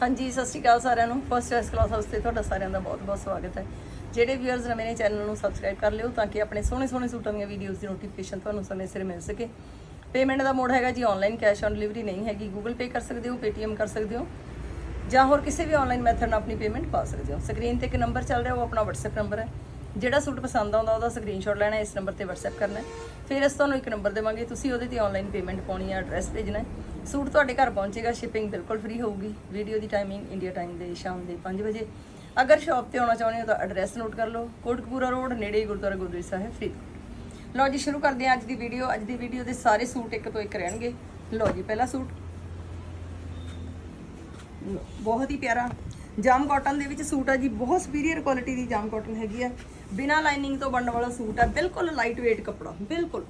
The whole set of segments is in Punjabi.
ਹਾਂਜੀ, ਸਤਿ ਸ਼੍ਰੀ ਅਕਾਲ ਸਾਰਿਆਂ ਨੂੰ। ਫਸਟ ਐਸ ਕਲਾਸ ਹਾਊਸ ਤੇ ਤੁਹਾਡਾ ਸਾਰਿਆਂ ਦਾ ਬਹੁਤ-ਬਹੁਤ ਸਵਾਗਤ ਹੈ। ਜਿਹੜੇ ਵਿਊਅਰਸ ਨਵੇਂ ਨੇ ਚੈਨਲ ਨੂੰ ਸਬਸਕ੍ਰਾਈਬ ਕਰ ਲਿਓ ਤਾਂ ਕਿ ਆਪਣੇ ਸੋਹਣੇ-ਸੋਹਣੇ ਸੂਟਾਂ ਦੀਆਂ ਵੀਡੀਓਜ਼ ਦੀ ਨੋਟੀਫਿਕੇਸ਼ਨ ਤੁਹਾਨੂੰ ਸਮੇਂ ਸਿਰ ਮਿਲ ਸਕੇ। ਪੇਮੈਂਟ ਦਾ ਮੋਡ ਹੈਗਾ ਜੀ ਆਨਲਾਈਨ ਕੈਸ਼ ਔਨ ਡਿਲੀਵਰੀ ਨਹੀਂ ਹੈਗੀ। ਗੂਗਲ ਪੇ ਕਰ ਸਕਦੇ ਹੋ ਪੇਟੀਐਮ ਕਰ ਸਕਦੇ ਹੋ ਜਾਂ ਹੋਰ ਕਿਸੇ ਵੀ ਆਨਲਾਈਨ ਮੈਥਡ ਨਾਲ ਆਪਣੀ ਪੇਮੈਂਟ ਪਾ ਸਕਦੇ ਹੋ। ਸਕਰੀਨ ਤੇ ਇੱਕ ਨੰਬਰ ਚੱਲ ਰਿਹਾ, ਉਹ ਆਪਣਾ WhatsApp ਨੰਬਰ ਹੈ। ਜਿਹੜਾ ਸੂਟ ਪਸੰਦ ਆਉਂਦਾ ਉਹਦਾ ਸਕਰੀਨਸ਼ਾਟ ਲੈਣਾ ਇਸ ਨੰਬਰ ਤੇ WhatsApp ਕਰਨਾ ਫਿਰ ਅਸੀਂ ਤੁਹਾਨੂੰ ਇੱਕ ਨੰਬਰ ਦੇਵਾਂਗੇ ਤੁਸੀਂ ਉਹਦੇ ਤੇ ਆਨਲਾਈਨ ਪੇਮੈਂਟ ਪਾਉਣੀ ਹੈ ਐਡਰੈਸ ਭੇਜਣਾ ਸੂਟ ਤੁਹਾਡੇ ਘਰ ਪਹੁੰਚੇਗਾ ਸ਼ਿਪਿੰਗ ਬਿਲਕੁਲ ਫ੍ਰੀ ਹੋਊਗੀ। ਵੀਡੀਓ ਦੀ ਟਾਈਮਿੰਗ ਇੰਡੀਆ ਟਾਈਮ ਦੇ ਸ਼ਾਮ ਦੇ 5 ਵਜੇ। ਅਗਰ ਸ਼ਾਪ ਤੇ ਆਉਣਾ ਚਾਹੁੰਦੇ ਹੋ ਤਾਂ ਐਡਰੈਸ ਨੋਟ ਕਰ ਲਓ। ਕੋਟਕਪੂਰਾ ਰੋਡ ਨੇੜੇ ਹੀ ਗੁਰਦੁਆਰਾ ਗੁਰਦੁਆਰਾ ਸਾਹਿਬ ਫਰੀਦਕੋਟ। ਲਓ ਜੀ ਸ਼ੁਰੂ ਕਰਦੇ ਹਾਂ ਅੱਜ ਦੀ ਵੀਡੀਓ ਅੱਜ ਦੀ ਵੀਡੀਓ ਦੇ ਸਾਰੇ ਸੂਟ ਇੱਕ ਤੋਂ ਇੱਕ ਰਹਿਣਗੇ। ਲਓ ਜੀ ਪਹਿਲਾ ਸੂਟ। ਲਓ, ਬਹੁਤ ਹੀ ਪਿਆਰਾ। ਜਾਮ ਕਾਟਨ ਦੇ ਵਿੱਚ ਸੂਟ ਆ ਜੀ ਬਹੁਤ ਸੁਪੀਰੀਅਰ ਕੁਆਲਿਟੀ ਦੀ ਜਾਮ ਕਾਟਨ ਹੈਗੀ ਆ। ਬਿਨਾ ਲਾਈਨਿੰਗ ਤੋਂ ਬਣਨ ਵਾਲਾ ਸੂਟ ਆ ਬਿਲਕੁਲ ਲਾਈਟ weight ਕੱਪੜਾ ਬਿਲਕੁਲ।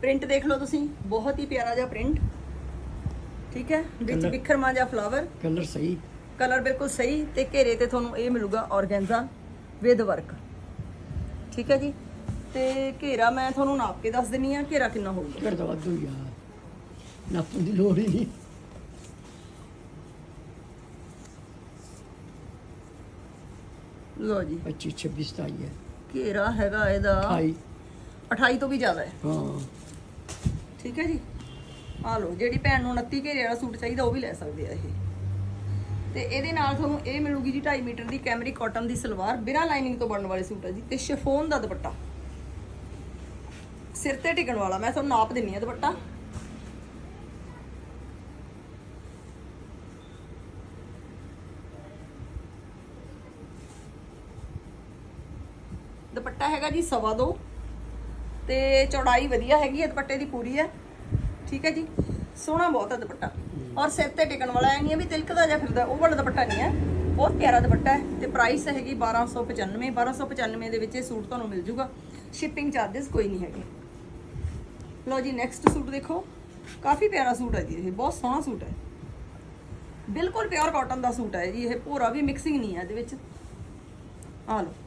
ਪ੍ਰਿੰਟ ਦੇਖ ਲਓ ਤੁਸੀਂ ਬਹੁਤ ਹੀ ਪਿਆਰਾ ਜਿਹਾ ਪ੍ਰਿੰਟ ਠੀਕ ਹੈ? ਵਿੱਚ ਵਿਖਰਮਾ ਜਿਹਾ ਫਲਾਵਰ ਕਲਰ ਸਹੀ। ਕਲਰ ਬਿਲਕੁਲ ਸਹੀ ਤੇ ਘੇਰੇ ਤੇ ਤੁਹਾਨੂੰ ਇਹ ਮਿਲੂਗਾ ਔਰਗੈਂਜ਼ਾ ਵਿਦ ਵਰਕ ਠੀਕ ਹੈ ਜੀ? ਤੇ ਘੇਰਾ ਮੈਂ ਤੁਹਾਨੂੰ ਨਾਪ ਕੇ ਦੱਸ ਦਿੰਨੀ ਆ ਘੇਰਾ ਕਿੰਨਾ ਹੋਊਗਾ? ਫਿਰ ਤਾਂ ਵਾਧੂ ਆ। ਨਾਪਣ ਦੀ ਲੋੜ ਹੀ ਨਹੀਂ। ਲਓ ਜੀ। 25 26 27 ਹੈ। ਘੇਰਾ ਹੈਗਾ ਇਹਦਾ। 28 28 ਤੋਂ ਵੀ ਜ਼ਿਆਦਾ ਹੈ। ਹਾਂ। ਠੀਕ ਹੈ ਜੀ। ਆ ਲਓ ਜਿਹੜੀ ਭੈਣ ਨੂੰ 29 ਘੇਰੇ ਵਾਲਾ ਸੂਟ ਚਾਹੀਦਾ ਉਹ ਵੀ ਲੈ ਸਕਦੇ ਆ ਇਹ। ਤੇ ਇਹਦੇ ਨਾਲ ਤੁਹਾਨੂੰ ਇਹ ਮਿਲੂਗੀ ਜੀ 2.5 ਮੀਟਰ ਦੀ ਕੈਮਰੀ ਕਾਟਨ ਦੀ ਸਲਵਾਰ ਬਿਨਾਂ ਲਾਈਨਿੰਗ ਤੋਂ ਬਣਨ ਵਾਲੇ ਸੂਟ ਹੈ ਜੀ ਤੇ ਸ਼ਿਫੋਨ ਦਾ ਦੁਪੱਟਾ। ਸਿਰ ਤੇ ਟਿਕਣ ਵਾਲਾ ਮੈਂ ਤੁਹਾਨੂੰ ਨਾਪ ਦਿੰਨੀ ਆ ਦੁਪੱਟਾ। ਦੁਪੱਟਾ ਹੈਗਾ ਜੀ ਸਵਾ ਦੋ। ਤੇ ਚੌੜਾਈ ਵਧੀਆ ਹੈਗੀ ਹੈ ਦੁਪੱਟੇ ਦੀ ਪੂਰੀ ਹੈ। ਠੀਕ ਹੈ ਜੀ। ਸੋਹਣਾ ਬਹੁਤ ਹੈ ਦੁਪੱਟਾ। ਔਰ ਸਿਰ ਤੇ ਟਿਕਣ ਵਾਲਾ ਹੈ ਨਹੀਂ ਹੈ ਵੀ ਤਿਲਕਦਾ ਜਾਂ ਫਿਰਦਾ, ਉਹ ਵਾਲਾ ਦੁਪੱਟਾ ਨਹੀਂ ਹੈ। ਬਹੁਤ ਪਿਆਰਾ ਦੁਪੱਟਾ ਹੈ ਤੇ ਪ੍ਰਾਈਸ ਹੈਗੀ 1295 1295 ਦੇ ਵਿੱਚ ਇਹ ਸੂਟ ਤੁਹਾਨੂੰ ਮਿਲ ਜੂਗਾ। ਸ਼ਿਪਿੰਗ ਚਾਰजेस ਕੋਈ ਨਹੀਂ ਹੈਗੇ। ਲਓ ਜੀ ਨੈਕਸਟ ਸੂਟ ਦੇਖੋ। ਕਾਫੀ ਪਿਆਰਾ ਸੂਟ ਹੈ ਜੀ ਇਹ, ਬਹੁਤ ਸੋਹਣਾ ਸੂਟ ਹੈ। ਬਿਲਕੁਲ ਪਿਓਰ ਕਾਟਨ ਦਾ ਸੂਟ ਹੈ ਜੀ ਇਹ, ਭੋਰਾ ਵੀ ਮਿਕਸਿੰਗ ਨਹੀਂ ਹੈ ਇਹਦੇ ਵਿੱਚ। ਆ ਲਓ।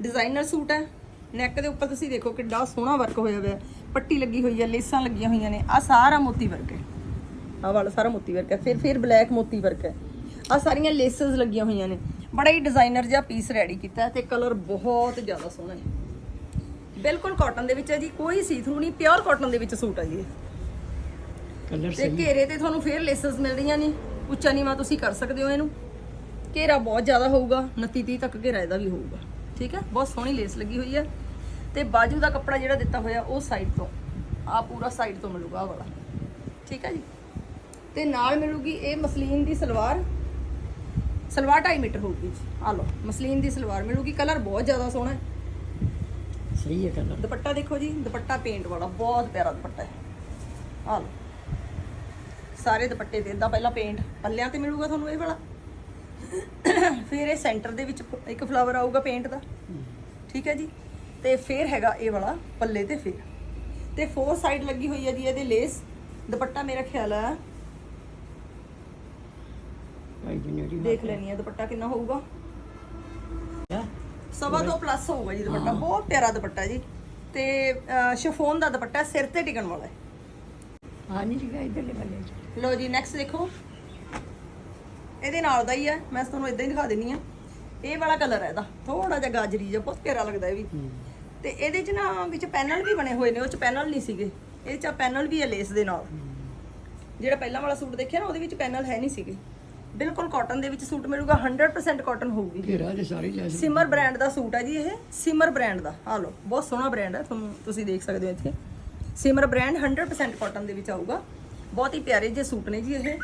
ਡਿਜ਼ਾਈਨਰ ਸੂਟ ਹੈ। ਨੈਕ ਦੇ ਉੱਪਰ ਤੁਸੀਂ ਦੇਖੋ ਕਿੱਡਾ ਸੋਹਣਾ ਵਰਕ ਹੋਇਆ ਹੋਇਆ। ਪੱਟੀ ਲੱਗੀ ਹੋਈ ਹੈ ਲੇਸਾਂ ਲੱਗੀਆਂ ਹੋਈਆਂ ਨੇ। ਆ ਸਾਰਾ ਮੋਤੀ ਵਰਕ ਹੈ। ਆ ਵਾਲਾ ਸਾਰਾ ਮੋਤੀ ਵਰਕ ਹੈ। ਫਿਰ ਫਿਰ ਬਲੈਕ ਮੋਤੀ ਵਰਕ ਹੈ। ਆ ਸਾਰੀਆਂ ਲੇਸਸ ਲੱਗੀਆਂ ਹੋਈਆਂ ਨੇ। ਬੜਾ ਹੀ ਡਿਜ਼ਾਈਨਰ ਜਿਹਾ ਪੀਸ ਰੈਡੀ ਕੀਤਾ ਤੇ ਕਲਰ ਬਹੁਤ ਜ਼ਿਆਦਾ ਸੋਹਣਾ ਹੈ। ਬਿਲਕੁਲ ਕਾਟਨ ਦੇ ਵਿੱਚ ਹੈ ਜੀ ਕੋਈ ਸੀ ਥਰੂ ਨਹੀਂ। ਪਿਓਰ ਕਾਟਨ ਦੇ ਵਿੱਚ ਸੂਟ ਹੈ ਜੀ ਕਲਰ ਤੇ ਘੇਰੇ ਤੇ ਤੁਹਾਨੂੰ ਫੇਰ ਲੇਸਸ ਮਿਲ ਰਹੀਆਂ ਨੇ। ਉੱਚਾ ਨੀਵਾ ਤੁਸੀਂ ਕਰ ਸਕਦੇ ਹੋ ਇਹਨੂੰ। ਘੇਰਾ ਬਹੁਤ ਜ਼ਿਆਦਾ ਹੋਊਗਾ 29 30 ਤੱਕ ਘੇਰਾ ਇਹਦਾ ਵੀ ਹੋਊਗਾ। ਠੀਕ ਹੈ? ਬਹੁਤ ਸੋਹਣੀ ਲੇਸ ਲੱਗੀ ਹੋਈ ਹੈ। ਤੇ ਬਾਜੂ ਦਾ ਕੱਪੜਾ ਜਿਹੜਾ ਦਿੱਤਾ ਹੋਇਆ ਉਹ ਸਾਈਡ ਤੋਂ। ਆ ਪੂਰਾ ਸਾਈਡ ਤੋਂ ਮਿਲੂਗਾ ਆਹ ਵਾਲਾ। ਠੀਕ ਹੈ ਜੀ? ਤੇ ਨਾਲ ਮਿਲੂਗੀ ਇਹ ਮਸਲੀਨ ਦੀ ਸਲਵਾਰ। ਸਲਵਾਰ 2.5 ਮੀਟਰ ਹੋਊਗੀ ਜੀ। ਆ ਲਓ ਮਸਲੀਨ ਦੀ ਸਲਵਾਰ ਮਿਲੂਗੀ। ਕਲਰ ਬਹੁਤ ਜ਼ਿਆਦਾ ਸੋਹਣਾ ਹੈ। ਸਹੀ ਹੈ ਕਲਰ। ਦੁਪੱਟਾ ਦੇਖੋ ਜੀ ਦੁਪੱਟਾ ਪੇਂਟ ਵਾਲਾ ਬਹੁਤ ਪਿਆਰਾ ਦੁਪੱਟਾ ਹੈ। ਆ ਲਓ। ਸਾਰੇ ਦੁਪੱਟੇ ਤੇ ਇਦਾਂ ਪਹਿਲਾਂ ਪੇਂਟ ਪੱਲਿਆਂ ਤੇ ਮਿਲੂਗਾ ਤੁਹਾਨੂੰ ਇਹ ਵਾਲਾ? ਫਿਰ ਇਹ ਸੈਂਟਰ ਦੇ ਵਿੱਚ ਇੱਕ ਫਲਾਵਰ ਆਊਗਾ ਪੇਂਟ ਦਾ। ਠੀਕ ਹੈ ਜੀ? ਤੇ ਫਿਰ ਹੈਗਾ ਇਹ ਵਾਲਾ ਪੱਲੇ ਤੇ ਫਿਰ। ਤੇ ਫੋਰ ਸਾਈਡ ਲੱਗੀ ਹੋਈ ਹੈ ਜੀ ਇਹਦੇ ਲੇਸ ਦੁਪੱਟਾ ਮੇਰਾ ਖਿਆਲ ਜਨੇਰੀ ਦੇਖ ਲੈਣੀ ਹੈ ਦੁਪੱਟਾ ਕਿੰਨਾ ਹੋਊਗਾ। ਸਵਾ ਤੋਂ ਪਲੱਸ ਹੋਊਗਾ ਜੀ ਦੁਪੱਟਾ। ਬਹੁਤ ਪਿਆਰਾ ਦੁਪੱਟਾ ਜੀ। ਤੇ ਸ਼ਿਫੋਨ ਦਾ ਦੁਪੱਟਾ ਸਿਰ ਤੇ ਟਿਕਣ ਵਾਲਾ ਹੈ। ਹਾਂ ਨਹੀਂ ਲਿਖਿਆ ਇਧਰਲੇ ਚ। ਲੋ ਜੀ ਨੈਕਸਟ ਦੇਖੋ। ਇਹਦੇ ਨਾਲ ਦਾ ਹੀ ਹੈ ਮੈਂ ਤੁਹਾਨੂੰ ਇਦਾਂ ਹੀ ਦਿਖਾ ਦਿੰਨੀ ਆ। ਇਹ ਵਾਲਾ ਕਲਰ ਹੈ ਇਹਦਾ ਥੋੜਾ ਜਿਹਾ ਗਾਜਰੀ ਜਿਹਾ ਬਹੁਤ ਪਿਆਰਾ ਲੱਗਦਾ ਇਹ ਵੀ। ਤੇ ਇਹਦੇ 'ਚ ਨਾ ਵਿੱਚ ਪੈਨਲ ਵੀ ਬਣੇ ਹੋਏ ਨੇ ਉਹ 'ਚ ਪੈਨਲ ਨਹੀਂ ਸੀਗੇ। ਇਹ 'ਚ ਪੈਨਲ ਵੀ ਹੈ ਲੇਸ ਦੇ ਨਾਲ। ਜਿਹੜਾ ਪਹਿਲਾਂ ਵਾਲਾ ਸੂਟ ਦੇਖਿਆ ਨਾ ਉਹਦੇ ਵਿੱਚ ਪੈਨਲ ਹੈ ਨਹੀਂ ਸੀਗੇ। ਬਿਲਕੁਲ ਕਾਟਨ ਦੇ ਵਿੱਚ ਸੂਟ ਮਿਲੂਗਾ 100% ਕਾਟਨ ਹੋਊਗੀ। ਘੇਰਾ ਦੇ ਸਾਰੇ ਜੈਸੇ ਸਿਮਰ ਬ੍ਰਾਂਡ ਦਾ ਸੂਟ ਹੈ ਜੀ ਇਹ ਸਿਮਰ ਬ੍ਰਾਂਡ ਦਾ। ਆ ਲਓ ਬਹੁਤ ਸੋਹਣਾ ਬ੍ਰਾਂਡ ਹੈ ਤੁਹਾਨੂੰ ਤੁਸੀਂ ਦੇਖ ਸਕਦੇ ਹੋ ਇੱਥੇ। ਸਿਮਰ ਬ੍ਰਾਂਡ 100% ਕਾਟਨ ਦੇ ਵਿੱਚ ਆਊਗਾ। ਬਹੁਤ ਹੀ ਪਿਆਰੇ ਜਿਹੇ ਸੂਟ ਨੇ ਜੀ ਇਹ।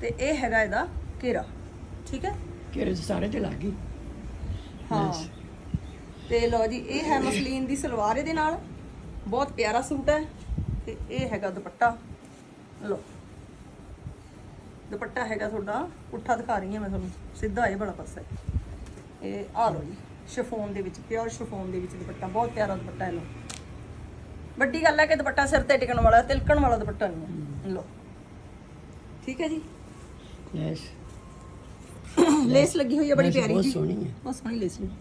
ਤੇ ਇਹ ਹੈਗਾ ਇਹਦਾ ਘੇਰਾ ਠੀਕ ਹੈ? ਘੇਰੇ ਦੇ ਸਾਰੇ ਤੇ ਲੱਗ ਗਈ। ਹਾਂ. ਤੇ ਲਓ ਜੀ ਇਹ ਹੈ ਮਸਲੀਨ ਦੀ ਸਲਵਾਰ ਇਹਦੇ ਨਾਲ। ਬਹੁਤ ਪਿਆਰਾ ਸੂਟ ਹੈ। ਤੇ ਇਹ ਹੈਗਾ ਦੁਪੱਟਾ। ਲਓ। ਦੁਪੱਟਾ ਹੈਗਾ ਤੁਹਾਡਾ ਪੁੱਠਾ ਦਿਖਾ ਰਹੀ ਹਾਂ ਮੈਂ ਤੁਹਾਨੂੰ। ਸਿੱਧਾ ਇਹ ਵਾਲਾ ਪਾਸਾ। ਹੈ ਇਹ ਆ ਲਓ ਜੀ ਸ਼ਿਫੋਨ ਦੇ ਵਿੱਚ ਪਿਓਰ ਸ਼ਿਫੋਨ ਦੇ ਵਿੱਚ ਦੁਪੱਟਾ। ਬਹੁਤ ਪਿਆਰਾ ਦੁਪੱਟਾ ਹੈ ਲਓ। ਵੱਡੀ ਗੱਲ ਹੈ ਕਿ ਦੁਪੱਟਾ ਸਿਰ ਤੇ ਟਿਕਣ ਵਾਲਾ ਤਿਲਕਣ ਵਾਲਾ ਦੁਪੱਟਾ ਨਹੀਂ ਹੈ। ਲਓ। ਠੀਕ ਹੈ ਜੀ? ਯੈਸ ਲੇਸ ਲੱਗੀ ਹੋਈ ਹੈ ਬੜੀ ਪਿਆਰੀ ਬਹੁਤ ਜੀ। ਸੋਹਣੀ ਹੈ। ਬਹੁਤ ਸੋਹਣੀ ਲੇਸ ਲੱਗੀ।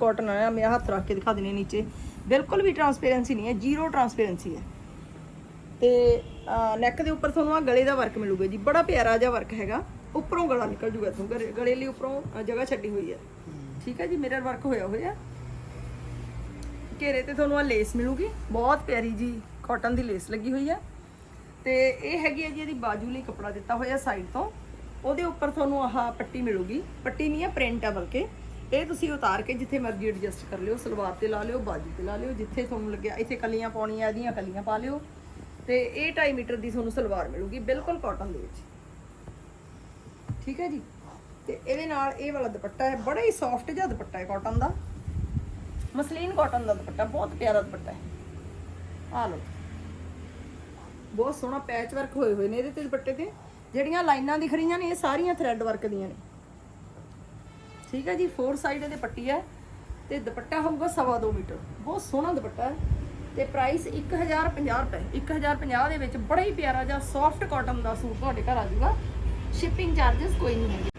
ਕਾਟਨ ਆਇਆ ਮੈਂ ਹੱਥ ਰੱਖ ਕੇ ਦਿਖਾ ਦਿੰਨੀ ਨੀਚੇ। ਬਿਲਕੁਲ ਵੀ ਟਰਾਂਸਪੇਰੈਂਸੀ ਨਹੀਂ ਹੈ ਜ਼ੀਰੋ ਟਰਾਂਸਪੇਰੈਂਸੀ ਹੈ। ਤੇ ਨੈਕ ਦੇ ਉੱਪਰ ਤੁਹਾਨੂੰ ਆ ਗਲੇ ਦਾ ਵਰਕ ਮਿਲੂਗਾ ਜੀ। ਬੜਾ ਪਿਆਰਾ ਜਿਹਾ ਵਰਕ ਹੈਗਾ। ਉੱਪਰੋਂ ਗਲਾ ਨਿਕਲ ਜੂਗਾ ਇੱਥੋਂ ਗਲੇ- ਗਲੇ ਲਈ ਉੱਪਰੋਂ ਅ, ਜਗ੍ਹਾ ਛੱਡੀ ਹੋਈ ਹੈ। ਠੀਕ ਹੈ ਜੀ ਮਿਰਰ ਵਰਕ ਹੋਇਆ ਹੋਇਆ। ਘੇਰੇ ਤੇ ਤੁਹਾਨੂੰ ਆ ਲੇਸ ਮਿਲੂਗੀ। ਬਹੁਤ ਪਿਆਰੀ ਜੀ ਕਾਟਨ ਦੀ ਲੇਸ ਲੱਗੀ ਹੋਈ ਹੈ। ਤੇ ਇਹ ਹੈਗੀ ਹੈ ਜੀ ਇਹਦੀ ਬਾਜੂ ਲਈ ਕੱਪੜਾ ਦਿੱਤਾ ਹੋਇਆ ਸਾਈਡ ਤੋਂ। ਉਹਦੇ ਉੱਪਰ ਤੁਹਾਨੂੰ ਆਹ ਪੱਟੀ ਮਿਲੂਗੀ। ਪੱਟੀ ਨਹੀਂ ਹੈ ਪ੍ਰਿੰਟ ਹੈ ਬਲਕਿ। ਇਹ ਤੁਸੀਂ ਉਤਾਰ ਕੇ ਜਿੱਥੇ ਮਰਜ਼ੀ ਐਡਜਸਟ ਕਰ ਲਿਓ, ਸਲਵਾਰ ਤੇ ਲਾ ਲਿਓ, ਬਾਜੂ ਤੇ ਲਾ ਲਿਓ, ਜਿੱਥੇ ਤੁਹਾਨੂੰ ਲੱਗਿਆ, ਇੱਥੇ ਕਲੀਆਂ ਪਾਉਣੀਆਂ, ਇਹਦੀਆਂ ਕਲੀਆਂ ਪਾ ਲਿਓ। ਤੇ ਇਹ 2.5 ਮੀਟਰ ਦੀ ਤੁਹਾਨੂੰ ਸਲਵਾਰ ਮਿਲੂਗੀ, ਬਿਲਕੁਲ ਕਾਟਨ ਦੇ ਵਿੱਚ। ਠੀਕ ਹੈ ਜੀ? ਤੇ ਇਹਦੇ ਨਾਲ ਇਹ ਵਾਲਾ ਦੁਪੱਟਾ ਹੈ, ਬੜਾ ਹੀ ਸੌਫਟ ਜਿਹਾ ਦੁਪੱਟਾ ਹੈ ਕਾਟਨ ਦਾ। ਮਸਲੀਨ ਕਾਟਨ ਦਾ ਦੁਪੱਟਾ, ਬਹੁਤ ਪਿਆਰਾ ਦੁਪੱਟਾ ਹੈ। ਆ ਲਓ। ਬਹੁਤ ਸੋਹਣਾ ਪੈਚ ਵਰਕ ਹੋਏ ਹੋਏ ਨੇ ਇਹਦੇ ਤੇ ਦੁਪੱਟੇ ਤੇ। ਜਿਹੜੀਆਂ ਲਾਈਨਾਂ ਦਿਖ ਰਹੀਆਂ ਨੇ, ਇਹ ਸਾਰੀਆਂ ਥ੍ਰੈਡ ਵਰਕ ਦੀਆਂ ਨੇ। ਠੀਕ ਹੈ ਜੀ ਫੋਰ ਸਾਈਡ ਇਹਦੇ ਪੱਟੀ ਹੈ ਤੇ ਦੁਪੱਟਾ ਹੋਊਗਾ ਸਵਾ ਦੋ ਮੀਟਰ। ਬਹੁਤ ਸੋਹਣਾ ਦੁਪੱਟਾ ਹੈ ਤੇ ਪ੍ਰਾਈਸ 1050 ਰੁਪਏ। 1050 ਦੇ ਵਿੱਚ ਬੜਾ ਹੀ ਪਿਆਰਾ ਜਿਹਾ ਸੌਫਟ ਕਾਟਨ ਦਾ ਸੂਟ ਤੁਹਾਡੇ ਘਰ ਆ ਜਾਊਗਾ। ਸ਼ਿਪਿੰਗ ਚਾਰजेस ਕੋਈ ਨਹੀਂ ਹੈਗੇ।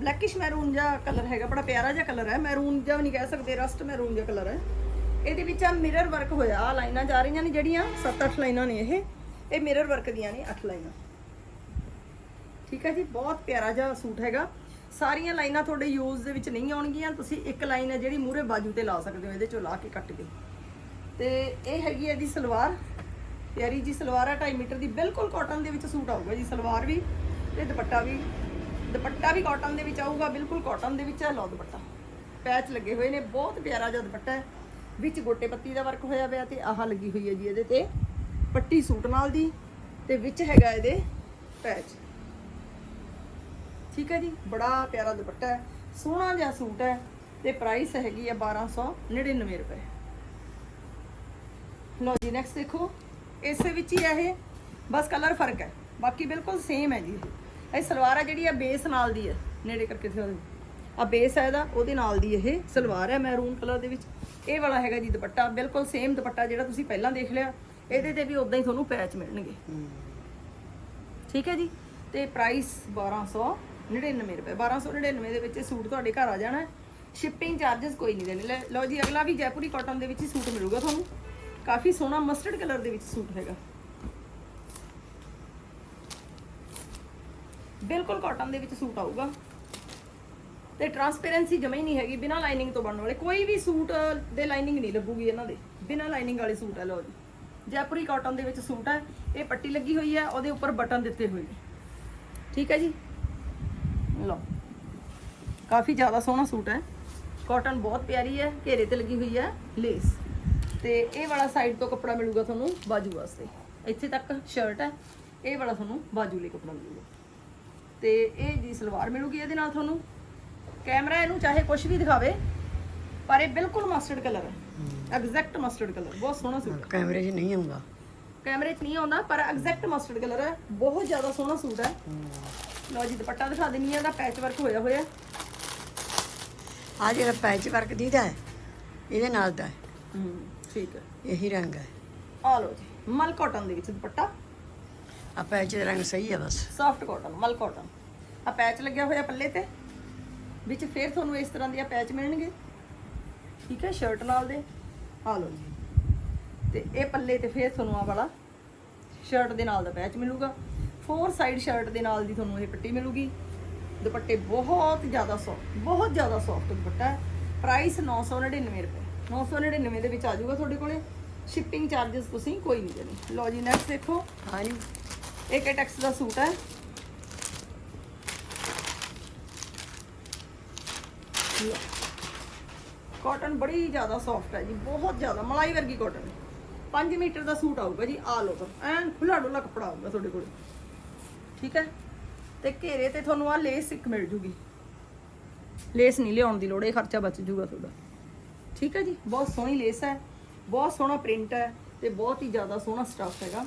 ਬਲੈਕਿਸ਼ ਮੈਰੂਨ ਜਿਹਾ ਕਲਰ ਹੈਗਾ, ਬੜਾ ਪਿਆਰਾ ਜਿਹਾ ਕਲਰ ਹੈ। ਮੈਰੂਨ ਜਿਹਾ ਵੀ ਨਹੀਂ ਕਹਿ ਸਕਦੇ ਰਸਟ ਮੈਰੂਨ ਜਿਹਾ ਕਲਰ ਹੈ। ਇਹਦੇ ਵਿੱਚ ਆ ਮਿਰਰ ਵਰਕ ਹੋਇਆ। ਆ ਲਾਈਨਾਂ ਜਾ ਰਹੀਆਂ ਨੇ ਜਿਹੜੀਆਂ 7-8 ਲਾਈਨਾਂ ਨੇ ਇਹ। ਇਹ ਮਿਰਰ ਵਰਕ ਦੀਆਂ ਨੇ 8 ਲਾਈਨਾਂ। ਠੀਕ ਹੈ ਜੀ, ਬਹੁਤ ਪਿਆਰਾ ਜਿਹਾ ਸੂਟ ਹੈਗਾ। ਸਾਰੀਆਂ ਲਾਈਨਾਂ ਤੁਹਾਡੇ ਯੂਜ਼ ਦੇ ਵਿੱਚ ਨਹੀਂ ਆਉਣਗੀਆਂ। ਤੁਸੀਂ ਇੱਕ ਲਾਈਨ ਹੈ ਜਿਹੜੀ ਮੂਰੇ ਬਾਜੂ ਤੇ ਲਾ ਸਕਦੇ ਹੋ, ਇਹਦੇ ਚੋਂ ਲਾ ਕੇ ਕੱਟ ਕੇ। ਤੇ ਇਹ ਹੈਗੀ ਹੈ ਦੀ ਸਲਵਾਰ। ਪਿਆਰੀ ਜੀ ਸਲਵਾਰ ਆ 2.5 ਮੀਟਰ ਦੀ। ਬਿਲਕੁਲ ਕਾਟਨ ਦੇ ਵਿੱਚ ਸੂਟ ਆਊਗਾ ਜੀ ਸਲਵਾਰ ਵੀ ਤੇ ਦੁਪੱਟਾ ਵੀ। ਦੁਪੱਟਾ ਵੀ ਕਾਟਨ ਦੇ ਵਿੱਚ ਆਊਗਾ, ਬਿਲਕੁਲ ਕਾਟਨ ਦੇ ਵਿੱਚ ਹੈ ਲਓ ਦੁਪੱਟਾ। ਪੈਚ ਲੱਗੇ ਹੋਏ ਨੇ, ਬਹੁਤ ਪਿਆਰਾ ਜਿਹਾ ਦੁਪੱਟਾ ਹੈ। ਵਿੱਚ ਗੋਟੇ ਪੱਤੀ ਦਾ ਵਰਕ ਹੋਇਆ ਪਿਆ ਤੇ ਆਹ ਲੱਗੀ ਹੋਈ ਹੈ ਜੀ ਇਹਦੇ ਤੇ ਪੱਟੀ ਸੂਟ ਨਾਲ ਦੀ ਤੇ ਵਿੱਚ ਹੈਗਾ ਇਹਦੇ ਪੈਚ। ਠੀਕ ਹੈ ਜੀ, ਬੜਾ ਪਿਆਰਾ ਦੁਪੱਟਾ ਹੈ, ਸੋਹਣਾ ਜਿਹਾ ਸੂਟ ਹੈ ਤੇ ਪ੍ਰਾਈਸ ਹੈਗੀ ਹੈ 1299 ਰੁਪਏ। ਲਓ ਜੀ ਨੈਕਸਟ ਦੇਖੋ, ਇਸੇ ਵਿੱਚ ਹੀ ਹੈ ਇਹ ਬਸ ਕਲਰ ਫ਼ਰਕ ਹੈ, ਬਾਕੀ ਬਿਲਕੁਲ ਸੇਮ ਹੈ ਜੀ ਇਹ। ਇਹ ਸਲਵਾਰ ਹੈ ਜਿਹੜੀ ਆ ਬੇਸ ਨਾਲ ਦੀ ਹੈ, ਨੇੜੇ ਕਰਕੇ ਦਿਖਾਓ ਆ ਬੇਸ ਹੈ ਇਹਦਾ, ਉਹਦੇ ਨਾਲ ਦੀ ਇਹ ਸਲਵਾਰ ਹੈ ਮੈਰੂਨ ਕਲਰ ਦੇ ਵਿੱਚ। ਇਹ ਵਾਲਾ ਹੈਗਾ ਜੀ ਦੁਪੱਟਾ, ਬਿਲਕੁਲ ਸੇਮ ਦੁਪੱਟਾ ਜਿਹੜਾ ਤੁਸੀਂ ਪਹਿਲਾਂ ਦੇਖ ਲਿਆ। ਇਹਦੇ ਤੇ ਵੀ ਉਦਾਂ ਹੀ ਤੁਹਾਨੂੰ ਪੈਚ ਮਿਲਣਗੇ। ਠੀਕ ਹੈ ਜੀ? ਤੇ ਪ੍ਰਾਈਸ 1299 ਰੁਪਏ। 1299 ਦੇ ਵਿੱਚ ਇਹ ਸੂਟ ਤੁਹਾਡੇ ਘਰ ਆ ਜਾਣਾ। ਸ਼ਿਪਿੰਗ ਚਾਰजेस ਕੋਈ ਨਹੀਂ ਦੇਣੇ। ਲੈ- ਲਓ ਜੀ, ਅਗਲਾ ਵੀ ਜੈਪੁਰੀ ਕਾਟਨ ਦੇ ਵਿੱਚ ਹੀ ਸੂਟ ਮਿਲੂਗਾ ਤੁਹਾਨੂੰ। ਕਾਫੀ ਸੋਹਣਾ ਮਸਟਰਡ ਕਲਰ ਦੇ ਵਿੱਚ ਸੂਟ ਹੈਗਾ। ਬਿਲਕੁਲ ਕਾਟਨ ਦੇ ਵਿੱਚ ਸੂਟ ਆਊਗਾ। ਤੇ ਟਰਾਂਸਪੇਰੈਂਸੀ ਜਮਾ ਹੀ ਨਹੀਂ ਹੈਗੀ, ਬਿਨਾ ਲਾਈਨਿੰਗ ਤੋਂ ਬਣਨ ਵਾਲੇ। ਕੋਈ ਵੀ ਸੂਟ ਦੇ ਲਾਈਨਿੰਗ ਨਹੀਂ ਲੱਗੂਗੀ ਇਹਨਾਂ ਦੇ। ਬਿਨਾ ਲਾਈਨਿੰਗ ਵਾਲੇ ਸੂਟ ਹੈ, ਲਓ ਜੀ। ਜੈਪੁਰੀ ਕਾਟਨ ਦੇ ਵਿੱਚ ਸੂਟ ਹੈ, ਇਹ ਪੱਟੀ ਲੱਗੀ ਹੋਈ ਹੈ, ਉਹਦੇ ਉੱਪਰ ਬਟਨ ਦਿੱਤੇ ਹੋਏ ਨੇ। ਠੀਕ ਹੈ ਜੀ? ਲਓ। ਕਾਫੀ ਜ਼ਿਆਦਾ ਸੋਹਣਾ ਸੂਟ ਹੈ। ਕਾਟਨ ਬਹੁਤ ਪਿਆਰੀ ਹੈ, ਘੇਰੇ ਤੇ ਲੱਗੀ ਹੋਈ ਹੈ ਲੇਸ ਤੇ ਇਹ ਵਾਲਾ ਸਾਈਡ ਤੋਂ ਕੱਪੜਾ ਮਿਲੂਗਾ ਤੁਹਾਨੂੰ ਬਾਜੂ ਵਾਸਤੇ। ਇੱਥੇ ਤੱਕ ਸ਼ਰਟ ਹੈ, ਇਹ ਵਾਲਾ ਤੁਹਾਨੂੰ ਬਾਜੂ ਲਈ ਕੱਪੜਾ ਮਿਲੂਗਾ। ਤੇ ਇਹ ਜੀ ਸਲਵਾਰ ਮਿਲੂਗੀ ਇਹਦੇ ਨਾਲ ਤੁਹਾਨੂੰ। ਕੈਮਰਾ ਇਹਨੂੰ ਚਾਹੇ ਕੁਝ ਵੀ ਦਿਖਾਵੇ ਪਰ ਇਹ ਬਿਲਕੁਲ ਮਸਟਰਡ ਕਲਰ ਹੈ। ਐਗਜ਼ੈਕਟ ਮਸਟਰਡ ਕਲਰ ਬਹੁਤ ਸੋਹਣਾ ਸੂਟ ਕੈਮਰੇ 'ਚ ਨਹੀਂ ਆਉਂਦਾ। ਕੈਮਰੇ 'ਚ ਨਹੀਂ ਆਉਂਦਾ ਪਰ ਐਗਜ਼ੈਕਟ ਮਸਟਰਡ ਕਲਰ ਹੈ। ਬਹੁਤ ਜ਼ਿਆਦਾ ਸੋਹਣਾ ਸੂਟ ਹੈ। ਲਓ ਜੀ ਦੁਪੱਟਾ ਦਿਖਾ ਦਿੰਨੀ ਆ ਇਹਦਾ ਪੈਚ ਵਰਕ ਹੋਇਆ ਹੋਇਆ ਆ ਜਿਹੜਾ ਪੈਚ ਵਰਕ ਦੀਦਾ ਹੈ ਇਹਦੇ ਨਾਲ ਦਾ ਹੈ। ਹੂੰ ਠੀਕ ਹੈ। ਇਹੀ ਰੰਗ ਹੈ। ਆ ਲਓ ਜੀ ਮਲ ਕਾਟਨ ਦੇ ਵਿੱਚ ਦੁਪੱਟਾ। ਆ ਪੈਚ ਦਾ ਰੰਗ ਸਹੀ ਹੈ ਬਸ। ਸੌਫਟ ਕਾਟਨ ਮਲ ਕਾਟਨ ਆ ਪੈਚ ਲੱਗਿਆ ਹੋਇਆ ਪੱਲੇ ਤੇ। ਵਿੱਚ ਫੇਰ ਤੁਹਾਨੂੰ ਇਸ ਤਰ੍ਹਾਂ ਦੀਆਂ ਪੈਚ ਮਿਲਣਗੇ। ਠੀਕ ਹੈ ਸ਼ਰਟ ਨਾਲ ਦੇ। ਆ ਲਓ ਜੀ। ਤੇ ਇਹ ਪੱਲੇ ਤੇ ਫੇਰ ਤੁਹਾਨੂੰ ਆ ਵਾਲਾ ਸ਼ਰਟ ਦੇ ਨਾਲ ਦਾ ਪੈਚ ਮਿਲੂਗਾ। ਫੋਰ ਸਾਈਡ ਸ਼ਰਟ ਦੇ ਨਾਲ ਦੀ ਤੁਹਾਨੂੰ ਇਹ ਪੱਟੀ ਮਿਲੂਗੀ। ਦੁਪੱਟੇ ਬਹੁਤ ਜ਼ਿਆਦਾ ਸੌਫਟ ਬਹੁਤ ਜ਼ਿਆਦਾ ਸੌਫਟ ਦੁਪੱਟਾ ਹੈ। ਪ੍ਰਾਈਸ 999 ਰੁਪਏ। 999 ਦੇ ਵਿੱਚ ਆ ਜਾਊਗਾ ਤੁਹਾਡੇ ਕੋਲੇ। ਸ਼ਿਪਿੰਗ ਚਾਰजेस ਤੁਸੀਂ ਕੋਈ ਨਹੀਂ ਦੇਣੇ। ਲਓ ਜੀ ਨੈਕਸਟ ਦੇਖੋ। ਹਾਂ ਜੀ ਇਹ ਕਟੈਕਸ ਦਾ ਸੂਟ ਹੈ। ਕਾਟਨ ਬੜੀ ਜ਼ਿਆਦਾ ਸੌਫਟ ਹੈ ਜੀ, ਬਹੁਤ ਜ਼ਿਆਦਾ, ਮਲਾਈ ਵਰਗੀ ਕਾਟਨ 5 ਮੀਟਰ ਦਾ ਸੂਟ ਆਊਗਾ ਜੀ ਆਲ ਓਵਰ ਐਨ ਖੁੱਲਾ ਡੁੱਲਾ ਕੱਪੜਾ ਆਊਗਾ ਤੁਹਾਡੇ ਕੋਲ। ਠੀਕ ਹੈ? ਤੇ ਘੇਰੇ ਤੇ ਤੁਹਾਨੂੰ ਆ ਲੇਸ ਇੱਕ ਮਿਲ ਜੂਗੀ। ਲੇਸ ਨਹੀਂ ਲਿਆਉਣ ਦੀ ਲੋੜ, ਇਹ ਖਰਚਾ ਬਚ ਜੂਗਾ ਤੁਹਾਡਾ। ਠੀਕ ਹੈ ਜੀ? ਬਹੁਤ ਸੋਹਣੀ ਲੇਸ ਹੈ, ਬਹੁਤ ਸੋਹਣਾ ਪ੍ਰਿੰਟ ਹੈ ਤੇ ਬਹੁਤ ਹੀ ਜ਼ਿਆਦਾ ਸੋਹਣਾ ਸਟਫ ਹੈਗਾ।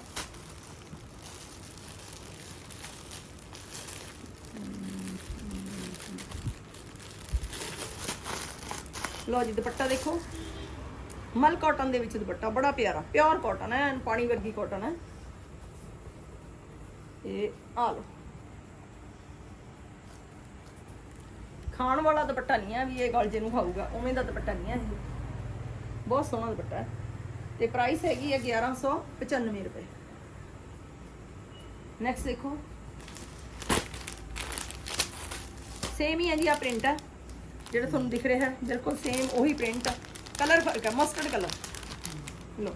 ਲੋ ਜੀ, ਦੁਪੱਟਾ ਦੇਖੋ। ਮਲ ਕਾਟਨ ਦੇ ਵਿੱਚ ਦੁਪੱਟਾ, ਬੜਾ ਪਿਆਰਾ ਪਿਓਰ ਕਾਟਨ ਹੈ, ਐਨ ਪਾਣੀ ਵਰਗੀ ਕਾਟਨ ਹੈ। ਇਹ ਆ ਲਓ। ਖਾਣ ਵਾਲਾ ਦੁਪੱਟਾ ਨਹੀਂ ਹੈ ਵੀ ਇਹ ਗਲ ਜੇ ਨੂੰ ਖਾਊਗਾ, ਉਵੇਂ ਦਾ ਦੁਪੱਟਾ ਨਹੀਂ ਹੈ ਇਹ। ਬਹੁਤ ਸੋਹਣਾ ਦੁਪੱਟਾ ਹੈ। ਤੇ ਪ੍ਰਾਈਸ ਹੈਗੀ ਹੈ 1195 ਰੁਪਏ। ਨੈਕਸਟ ਦੇਖੋ। ਸੇਮ ਹੀ ਹੈ ਜੀ ਆ ਪ੍ਰਿੰਟ ਹੈ। ਜਿਹੜਾ ਤੁਹਾਨੂੰ ਦਿਖ ਰਿਹਾ ਹੈ ਬਿਲਕੁਲ ਸੇਮ ਉਹੀ ਪ੍ਰਿੰਟ ਕਲਰ ਫ਼ਰਕ ਹੈ ਮਸਟਰਡ ਕਲਰ ਲੋ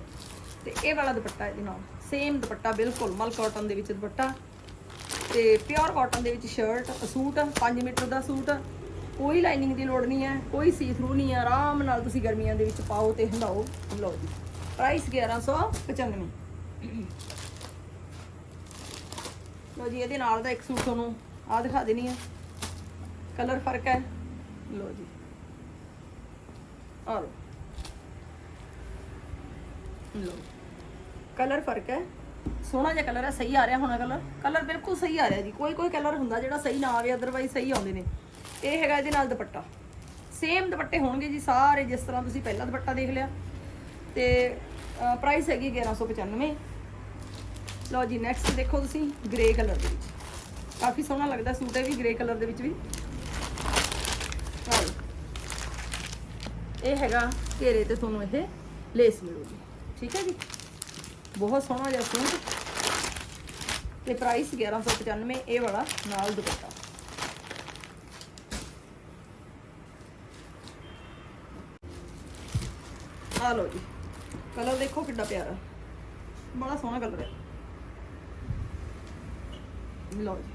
ਤੇ ਇਹ ਵਾਲਾ ਦੁਪੱਟਾ ਇਹਦੇ ਨਾਲ। ਸੇਮ ਦੁਪੱਟਾ ਬਿਲਕੁਲ ਮਲ ਕਾਟਨ ਦੇ ਵਿੱਚ ਦੁਪੱਟਾ। ਤੇ ਪਿਓਰ ਕਾਟਨ ਦੇ ਵਿੱਚ ਸ਼ਰਟ ਸੂਟ 5 ਮੀਟਰ ਦਾ ਸੂਟ। ਕੋਈ ਲਾਈਨਿੰਗ ਦੀ ਲੋੜ ਨਹੀਂ ਹੈ, ਕੋਈ ਸੀ ਥਰੂ ਨਹੀਂ ਹੈ। ਆਰਾਮ ਨਾਲ ਤੁਸੀਂ ਗਰਮੀਆਂ ਦੇ ਵਿੱਚ ਪਾਓ ਤੇ ਹੰਡਾਓ ਲਓ ਜੀ ਪ੍ਰਾਈਸ 1195 ਲਓ ਜੀ, ਇਹਦੇ ਨਾਲ ਦਾ ਇੱਕ ਸੂਟ ਤੁਹਾਨੂੰ ਆ ਦਿਖਾ ਦੇਣੀ ਹੈ ਕਲਰ ਫ਼ਰਕ ਹੈ। ਲੋ ਜੀ। ਆ ਲਓ। ਲਓ। ਕਲਰ ਫ਼ਰਕ ਹੈ। ਸੋਹਣਾ ਜਿਹਾ ਕਲਰ ਹੈ, ਸਹੀ ਆ ਰਿਹਾ ਹੋਣਾ ਕਲਰ। ਕਲਰ ਬਿਲਕੁਲ ਸਹੀ ਆ ਰਿਹਾ ਜੀ। ਕੋਈ ਕੋਈ ਕਲਰ ਹੁੰਦਾ ਜਿਹੜਾ ਸਹੀ ਨਾ ਆਵੇ ਅਦਰਵਾਈਜ਼ ਸਹੀ ਆਉਂਦੇ ਨੇ। ਇਹ ਹੈਗਾ ਇਹਦੇ ਨਾਲ ਦੁਪੱਟਾ। ਸੇਮ ਦੁਪੱਟੇ ਹੋਣਗੇ ਜੀ ਸਾਰੇ, ਜਿਸ ਤਰ੍ਹਾਂ ਤੁਸੀਂ ਪਹਿਲਾਂ ਦੁਪੱਟਾ ਦੇਖ ਲਿਆ। ਤੇ ਪ੍ਰਾਈਸ ਹੈਗੀ 1195 ਲਓ ਜੀ ਨੈਕਸਟ ਦੇਖੋ ਤੁਸੀਂ ਗ੍ਰੇ ਕਲਰ ਦੇ ਵਿੱਚ। ਕਾਫੀ ਸੋਹਣਾ ਲੱਗਦਾ ਸੂਟ ਹੈ ਵੀ ਗ੍ਰੇ ਕਲਰ ਦੇ ਵਿੱਚ ਵੀ ਆਹ ਲਓ। ਇਹ ਹੈਗਾ ਘੇਰੇ ਤੇ ਤੁਹਾਨੂੰ ਇਹ ਲੇਸ ਮਿਲੂਗੀ। ਠੀਕ ਹੈ ਜੀ? ਬਹੁਤ ਸੋਹਣਾ ਜਿਹਾ ਸੂਟ। ਤੇ ਪ੍ਰਾਈਸ 1195 ਇਹ ਵਾਲਾ ਨਾਲ ਦੁਪੱਟਾ। ਆ ਲਓ ਜੀ, ਕਲਰ ਦੇਖੋ ਕਿੱਡਾ ਪਿਆਰਾ। ਬੜਾ ਸੋਹਣਾ ਕਲਰ ਹੈ। ਲਓ ਜੀ,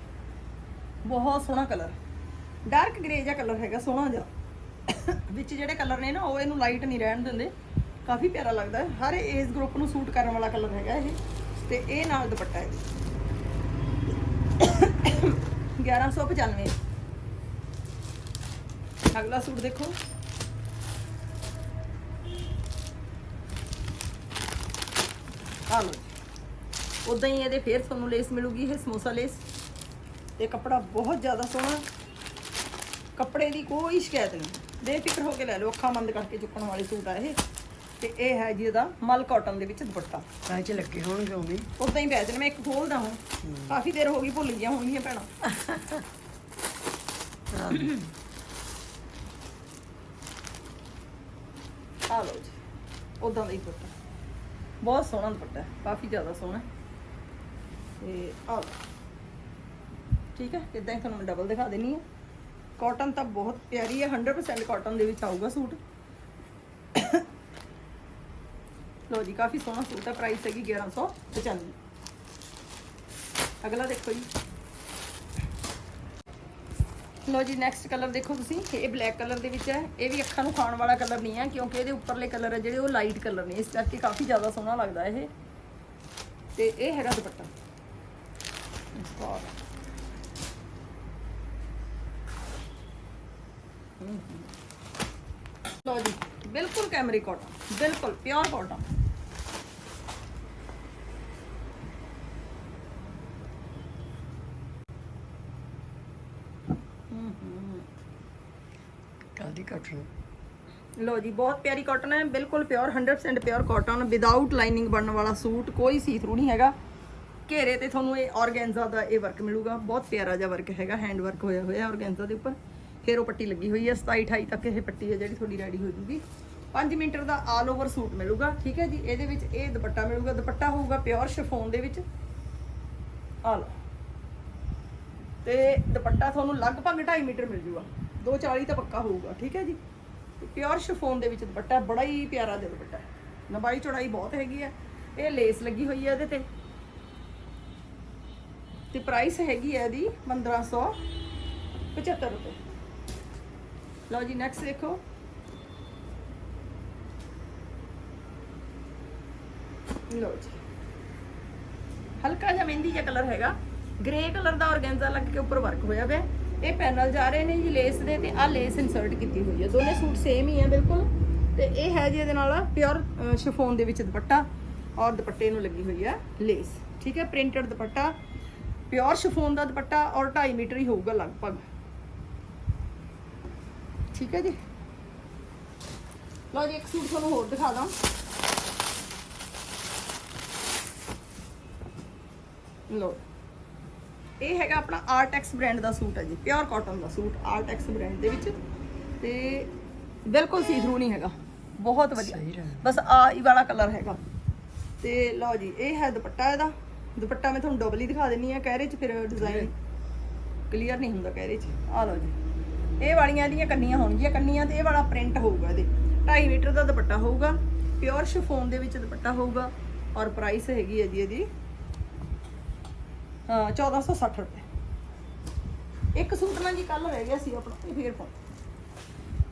ਬਹੁਤ ਸੋਹਣਾ ਕਲਰ। ਡਾਰਕ ਗ੍ਰੇ ਜਿਹਾ ਕਲਰ ਹੈਗਾ, ਸੋਹਣਾ ਜਿਹਾ। ਵਿੱਚ ਜਿਹੜੇ ਕਲਰ ਨੇ ਨਾ, ਉਹ ਇਹਨੂੰ ਲਾਈਟ ਨਹੀਂ ਰਹਿਣ ਦਿੰਦੇ। ਕਾਫੀ ਪਿਆਰਾ ਲੱਗਦਾ ਹੈ। ਹਰ ਏਜ ਗਰੁੱਪ ਨੂੰ ਸੂਟ ਕਰਨ ਵਾਲਾ ਕਲਰ ਹੈਗਾ ਇਹ। ਤੇ ਇਹ ਨਾਲ ਦੁਪੱਟਾ ਹੈ। 1195 ਅਗਲਾ ਸੂਟ ਦੇਖੋ। ਆ ਲਓ ਉਦਾਂ ਹੀ ਇਹਦੇ ਫੇਰ ਤੁਹਾਨੂੰ ਲੇਸ ਮਿਲੂਗੀ ਇਹ ਸਮੋਸਾ ਲੇਸ ਤੇ ਕੱਪੜਾ ਬਹੁਤ ਜ਼ਿਆਦਾ ਸੋਹਣਾ। ਕੱਪੜੇ ਦੀ ਕੋਈ ਸ਼ਿਕਾਇਤ ਨਹੀਂ। ਬੇਫਿਕਰ ਹੋ ਕੇ ਲੈ ਲਓ ਅੱਖਾਂ ਬੰਦ ਕਰਕੇ ਚੁੱਕਣ ਵਾਲੇ ਸੂਟ ਆ ਇਹ। ਤੇ ਇਹ ਹੈ ਜੀ ਇਹਦਾ ਮਲ ਕਾਟਨ ਦੇ ਵਿੱਚ ਦੁਪੱਟਾ। ਤਾਂ ਚ ਲੱਗੇ ਹੋਣਗੇ ਉਹ ਵੀ। ਉਦਾਂ ਹੀ ਜਾਣ ਮੈਂ ਇੱਕ ਖੋਲਦਾ ਹਾਂ। ਕਾਫੀ ਦੇਰ ਹੋ ਗਈ ਭੁੱਲ ਗਈਆਂ ਹੋਣਗੀਆਂ ਭੈਣਾਂ। ਆ ਲਓ ਜੀ ਉਦਾਂ ਦਾ ਹੀ ਦੁਪੱਟਾ। ਬਹੁਤ ਸੋਹਣਾ ਦੁਪੱਟਾ ਹੈ ਕਾਫੀ ਜ਼ਿਆਦਾ ਸੋਹਣਾ ਹੈ। ਤੇ ਆ ਠੀਕ ਹੈ ਇਦਾਂ ਹੀ ਤੁਹਾਨੂੰ ਮੈਂ ਡਬਲ ਦਿਖਾ ਦੇਣੀ ਹੈ। ਕਾਟਨ ਤਾਂ ਬਹੁਤ ਪਿਆਰੀ ਹੈ 100% ਕਾਟਨ ਦੇ ਵਿੱਚ ਆਊਗਾ ਸੂਟ। ਲੋ ਜੀ, ਕਾਫੀ ਸੋਹਣਾ ਸੂਟ ਹੈ ਪ੍ਰਾਈਸ ਹੈਗੀ 1195 ਅਗਲਾ ਦੇਖੋ ਜੀ। ਲੋ ਜੀ ਨੈਕਸਟ ਕਲਰ ਦੇਖੋ ਤੁਸੀਂ, ਇਹ ਬਲੈਕ ਕਲਰ ਦੇ ਵਿੱਚ ਹੈ। ਇਹ ਵੀ ਅੱਖਾਂ ਨੂੰ ਖਾਣ ਵਾਲਾ ਕਲਰ ਨਹੀਂ ਹੈ, ਕਿਉਂਕਿ ਇਹਦੇ ਉੱਪਰਲੇ ਕਲਰ ਹੈ ਜਿਹੜੇ ਉਹ ਲਾਈਟ ਕਲਰ ਨੇ। ਇਸ ਕਰਕੇ ਕਾਫੀ ਜ਼ਿਆਦਾ ਸੋਹਣਾ ਲੱਗਦਾ ਇਹ। ਤੇ ਇਹ ਹੈਗਾ ਦੁਪੱਟਾ। ਵਾਹ ਲੋ ਜੀ ਬਿਲਕੁਲ ਕੈਮਰੀ ਕਾਟਨ ਬਿਲਕੁਲ ਪਿਓਰ ਕਾਟਨ ਕਾਦੀ ਕੱਟਣ ਲੋ ਜੀ ਬਹੁਤ ਪਿਆਰੀ ਕਾਟਨ ਹੈ ਬਿਲਕੁਲ pure 100% pure cotton without lining ਬਣਨ ਵਾਲਾ ਸੂਟ ਕੋਈ ਸੀ ਥਰੂ ਨਹੀਂ ਹੈਗਾ। ਘੇਰੇ ਤੇ ਤੁਹਾਨੂੰ ਇਹ ਆਰਗੈਂਜ਼ਾ ਦਾ ਇਹ ਵਰਕ ਮਿਲੂਗਾ ਬਹੁਤ ਪਿਆਰਾ ਜਿਹਾ ਵਰਕ ਹੈਗਾ ਹੈਂਡ ਵਰਕ ਹੋਇਆ ਹੋਇਆ ਆਰਗੈਂਜ਼ਾ ਦੇ ਉੱਪਰ। ਫਿਰ ਪੱਟੀ ਲੱਗੀ ਹੋਈ ਹੈ 27 28 ਤੱਕ ਇਹ ਪੱਟੀ ਹੈ ਜਿਹੜੀ ਤੁਹਾਡੀ ਰੈਡੀ ਹੋ ਜੂਗੀ। 5 ਮੀਟਰ ਦਾ ਆਲ ਓਵਰ ਸੂਟ ਮਿਲੂਗਾ, ਠੀਕ ਹੈ ਜੀ? ਇਹਦੇ ਵਿੱਚ ਇਹ ਦੁਪੱਟਾ ਮਿਲੂਗਾ, ਦੁਪੱਟਾ ਹੋਊਗਾ ਪਿਓਰ ਸ਼ਿਫੋਨ ਦੇ ਵਿੱਚ। ਆ ਲਓ। ਤੇ ਦੁਪੱਟਾ ਤੁਹਾਨੂੰ ਲਗਭਗ 2.5 ਮੀਟਰ ਮਿਲ ਜੂਗਾ। 240 ਤਾਂ ਪੱਕਾ ਹੋਊਗਾ, ਠੀਕ ਹੈ ਜੀ? ਪਿਓਰ ਸ਼ਿਫੋਨ ਦੇ ਵਿੱਚ ਦੁਪੱਟਾ, ਬੜਾ ਹੀ ਪਿਆਰਾ ਜਿਹਾ ਦੁਪੱਟਾ ਹੈ। ਲੰਬਾਈ, ਚੌੜਾਈ ਬਹੁਤ ਹੈਗੀ ਹੈ। ਇਹ ਲੇਸ ਲੱਗੀ ਹੋਈ ਹੈ ਇਹਦੇ ਤੇ। ਤੇ ਪ੍ਰਾਈਸ ਹੈਗੀ ਹੈ ਇਹਦੀ 1575 ਰੁਪਏ। ਲਓ ਜੀ ਨੈਕਸਟ ਦੇਖੋ। ਲਓ ਜੀ। ਹਲਕਾ ਜਿਹਾ ਮਹਿੰਦੀ ਜਿਹਾ ਕਲਰ ਹੈਗਾ। ਗ੍ਰੇ ਕਲਰ ਦਾ ਔਰਗੈਂਜਾ ਲੱਗ ਕੇ ਉੱਪਰ ਵਰਕ ਹੋਇਆ ਹੋਇਆ ਇਹ ਪੈਨਲ ਜਾ ਰਹੇ ਨੇ ਜੀ ਲੇਸ ਦੇ ਤੇ ਆ ਲੇਸ ਇਨਸਰਟ ਕੀਤੀ ਹੋਈ ਹੈ। ਦੋਨੇ ਸੂਟ ਸੇਮ ਹੀ ਹੈ ਬਿਲਕੁਲ। ਤੇ ਇਹ ਹੈ ਜੀ ਇਹਦੇ ਨਾਲ ਪਿਓਰ ਸ਼ਿਫੋਨ ਦੇ ਵਿੱਚ ਦੁਪੱਟਾ ਔਰ ਦੁਪੱਟੇ ਨੂੰ ਲੱਗੀ ਹੋਈ ਹੈ ਲੇਸ ਠੀਕ ਹੈ ਪ੍ਰਿੰਟਡ ਦੁਪੱਟਾ। ਪਿਓਰ ਸ਼ਿਫੋਨ ਦਾ ਦੁਪੱਟਾ ਔਰ 2.5 ਮੀਟਰ ਹੀ ਹੋਊਗਾ ਲਗਭਗ। ਠੀਕ ਹੈ ਜੀ। ਲਓ ਜੀ ਇੱਕ ਸੂਟ ਤੁਹਾਨੂੰ ਹੋਰ ਦਿਖਾ ਦਾਂ। ਲੋ ਇਹ ਹੈਗਾ ਆਪਣਾ ਆਰਟੈਕਸ ਬ੍ਰਾਂਡ ਦਾ ਸੂਟ ਹੈ ਜੀ ਪਿਓਰ ਕਾਟਨ ਦਾ ਸੂਟ ਆਰਟੈਕਸ ਬ੍ਰਾਂਡ ਦੇ ਵਿੱਚ। ਤੇ ਬਿਲਕੁਲ ਸੀ ਥਰੂ ਨਹੀਂ ਹੈਗਾ। ਬਹੁਤ ਵਧੀਆ। ਬਸ ਆ ਹੀ ਵਾਲਾ ਕਲਰ ਹੈਗਾ। ਤੇ ਲਓ ਜੀ ਇਹ ਹੈ ਦੁਪੱਟਾ ਇਹਦਾ। ਦੁਪੱਟਾ ਮੈਂ ਤੁਹਾਨੂੰ ਡਬਲ ਹੀ ਦਿਖਾ ਦਿੰਨੀ ਆ ਕਹਿਰੇ ਚ ਫਿਰ ਡਿਜ਼ਾਈਨ ਕਲੀਅਰ ਨਹੀਂ ਹੁੰਦਾ ਕਹਿਰੇ ਚ। ਆ ਲਓ ਜੀ। ਇਹ ਵਾਲੀਆਂ ਇਹਦੀਆਂ ਕੰਨੀਆਂ ਹੋਣਗੀਆਂ, ਕੰਨੀਆਂ ਤੇ ਇਹ ਵਾਲਾ ਪ੍ਰਿੰਟ ਹੋਊਗਾ ਇਹਦੇ। 2.5 ਮੀਟਰ ਦਾ ਦੁਪੱਟਾ ਹੋਊਗਾ ਪਿਓਰ ਸ਼ਿਫੋਨ ਦੇ ਵਿੱਚ ਦੁਪੱਟਾ ਹੋਊਗਾ ਔਰ ਪ੍ਰਾਈਸ ਹੈਗੀ ਹੈ ਜੀ ਇਹਦੀ ਹਾਂ 1460 ਰੁਪਏ। ਇੱਕ ਸੂਟ ਨਾ ਜੀ ਕੱਲ ਰਹਿ ਗਿਆ ਸੀ ਆਪਣਾ, ਇਹ ਫੇਰ ਪਾਉਂ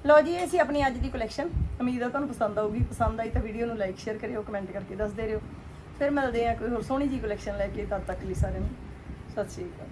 ਲਓ ਜੀ, ਇਹ ਸੀ ਆਪਣੀ ਅੱਜ ਦੀ ਕਲੈਕਸ਼ਨ ਉਮੀਦ ਹੈ ਤੁਹਾਨੂੰ ਪਸੰਦ ਆਊਗੀ। ਪਸੰਦ ਆਈ ਤਾਂ ਵੀਡੀਓ ਨੂੰ ਲਾਈਕ ਸ਼ੇਅਰ ਕਰਿਓ ਕਮੈਂਟ ਕਰਕੇ ਦੱਸਦੇ ਰਹੋ। ਫਿਰ ਮਿਲਦੇ ਆ ਕੋਈ ਹੋਰ ਸੋਹਣੀ ਜੀ ਕਲੈਕਸ਼ਨ ਲੈ ਕੇ, ਤਦ ਤੱਕ ਲਈ ਸਾਰਿਆਂ ਨੂੰ। ਸਤਿ ਸ਼੍ਰੀ ਅਕਾਲ।